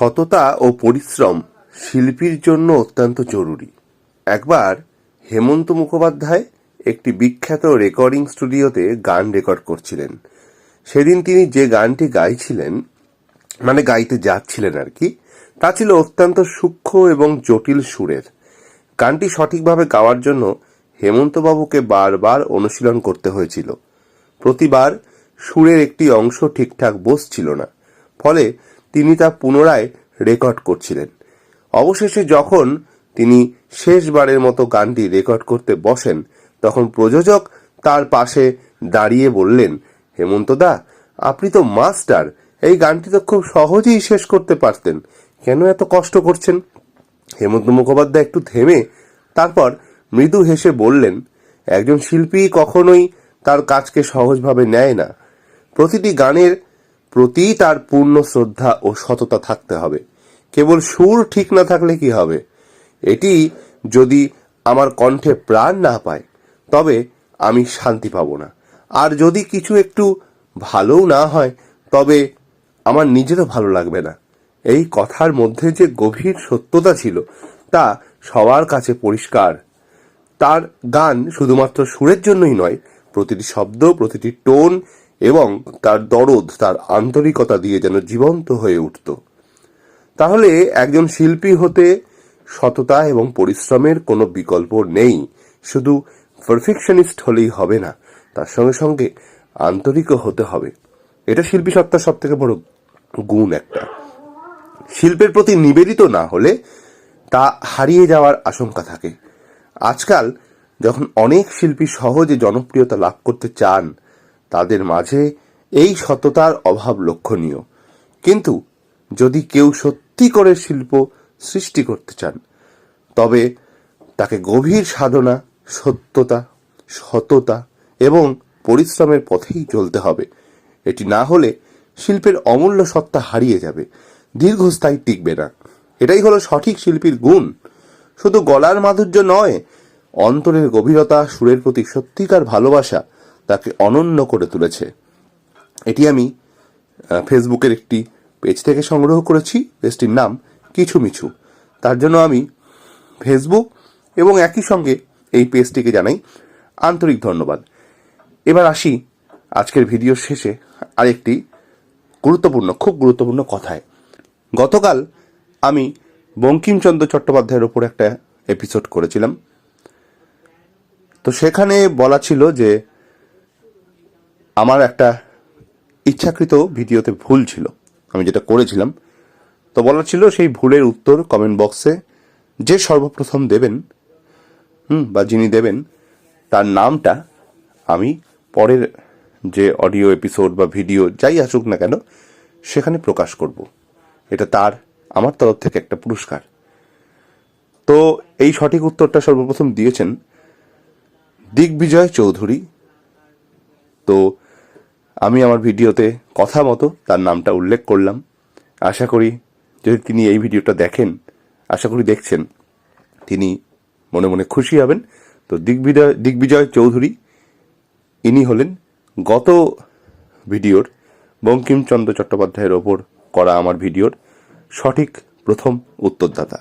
সততা ও পরিশ্রম শিল্পীর জন্য অত্যন্ত জরুরি। একবার হেমন্ত মুখোপাধ্যায় একটি বিখ্যাত রেকর্ডিং স্টুডিওতে গান রেকর্ড করছিলেন। সেদিন তিনি যে গানটি গাইছিলেন মানে গাইতে যাচ্ছিলেন আর কি, তা ছিল অত্যন্ত সূক্ষ্ম এবং জটিল সুরের। গানটি সঠিকভাবে গাওয়ার জন্য হেমন্তবাবুকে বারবার অনুশীলন করতে হয়েছিল। প্রতিবার সুরের একটি অংশ ঠিকঠাক বসছিল না। ফলে তিনি তা পুনরায় রেকর্ড করছিলেন। অবশেষে যখন তিনি শেষবারের মতো গানটি রেকর্ড করতে বসেন, তখন প্রযোজক তার পাশে দাঁড়িয়ে বললেন হেমন্তদা আপনি তো মাস্টার, এই গানটি তো খুব সহজেই শেষ করতে পারতেন, কেন এত কষ্ট করছেন? হেমন্ত মুখোপাধ্যায় একটু থেমে তারপর মৃদু হেসে বললেন, একজন শিল্পী কখনোই তার কাজকে সহজভাবে নেয় না। প্রতিটি গানের প্রতি তার পূর্ণ শ্রদ্ধা ও সততা থাকতে হবে। কেবল সুর ঠিক না থাকলে কি হবে? এটি যদি আমার কণ্ঠে প্রাণ না পায়, তবে আমি শান্তি পাবো না। আর যদি কিছু একটু ভালোও না হয়, তবে আমার নিজেরও ভালো লাগবে না। এই কথার মধ্যে যে গভীর সত্যতা ছিল, তা সবার কাছে পরিষ্কার। তার গান শুধুমাত্র সুরের জন্যই নয়, প্রতিটি শব্দ, প্রতিটি টোন এবং তার দরদ, তার আন্তরিকতা দিয়ে যেন জীবন্ত হয়ে উঠত। তাহলে একজন শিল্পী হতে সততা এবং পরিশ্রমের কোনো বিকল্প নেই। শুধু পারফেকশনিস্ট হলেই হবে না, তার সঙ্গে সঙ্গে আন্তরিকও হতে হবে। এটা শিল্পী সত্তার সব থেকে বড় গুণ একটা। শিল্পের প্রতি নিবেদিত না হলে তা হারিয়ে যাওয়ার আশঙ্কা থাকে। আজকাল যখন অনেক শিল্পী সহজে জনপ্রিয়তা লাভ করতে চান তাদের মাঝে এই সততার অভাব লক্ষণীয়। কিন্তু যদি কেউ সত্যি করে শিল্প সৃষ্টি করতে চান, তবে তাকে গভীর সাধনা, সত্যতা, সততা এবং পরিশ্রমের পথেই চলতে হবে। এটি না হলে শিল্পের অমূল্য সত্তা হারিয়ে যাবে, দীর্ঘস্থায়ী টিকবে না। এটাই হলো সঠিক শিল্পীর গুণ। শুধু গলার মাধুর্য নয়, অন্তরের গভীরতা, সুরের প্রতি সত্যিকার ভালোবাসা তাকে অনন্য করে তুলেছে। এটি আমি ফেসবুকের একটি পেজ থেকে সংগ্রহ করেছি। পেজটির নাম কিছু মিছু তার জন্য আমি ফেসবুক এবং একই সঙ্গে এই পেজটিকে জানাই আন্তরিক ধন্যবাদ। এবার আসি আজকের ভিডিওর শেষে আরেকটি গুরুত্বপূর্ণ, খুব গুরুত্বপূর্ণ কথায়। গতকাল আমি বঙ্কিমচন্দ্র চট্টোপাধ্যায়ের ওপর একটা এপিসোড করেছিলাম। তো সেখানে বলা ছিল যে আমার একটা ইচ্ছাকৃত ভিডিওতে ভুল ছিল। আমি যেটা করেছিলাম, তো বলা ছিল সেই ভুলের উত্তর কমেন্ট বক্সে যে সর্বপ্রথম দেবেন, হুম, বা যিনি দেবেন, তার নামটা আমি পরের যে অডিও এপিসোড বা ভিডিও যাই আসুক না কেন, সেখানে প্রকাশ করব। এটা তার, আমার তরফ থেকে একটা পুরস্কার। তো এই সঠিক উত্তরটা সর্বপ্রথম দিয়েছেন দিগ্বিজয় চৌধুরী। তো আমি আমার ভিডিওতে কথা মতো তার নামটা উল্লেখ করলাম। আশা করি যদি তিনি এই ভিডিওটা দেখেন, আশা করি দেখছেন, তিনি মনে মনে খুশি হবেন। তো দিগ্বিজয় দিগ্বিজয় চৌধুরী, ইনি হলেন গত ভিডিওর বঙ্কিমচন্দ্র চট্টোপাধ্যায়ের ওপর করা আমার ভিডিওর সঠিক প্রথম উত্তরদাতা।